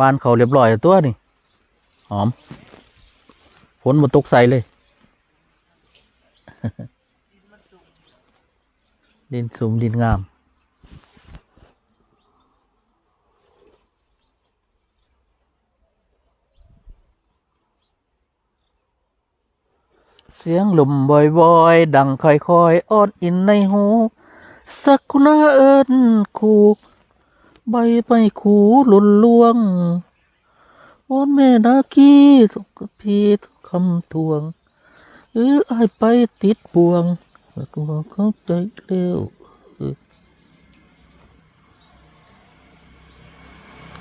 วานเขาเรียบร้อยตัวนี่หอมฝนมาตกใส่เลย ดินสูมดินงามเสียงลมบ่อยๆ ดังค่อยๆอ้อนอินในหู สักคุณาเอิญคู ใบไม้คูหล่นลวงวอนแม่นาคีสุกพีทุกคำทวงเอออายไปติดบ่วงตัวเข้าใจเร็วเออ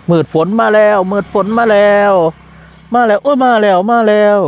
มืดฝนมาแล้วมืดฝนมาแล้ว มาแล้วโอ้ยมาแล้วมาแล้ว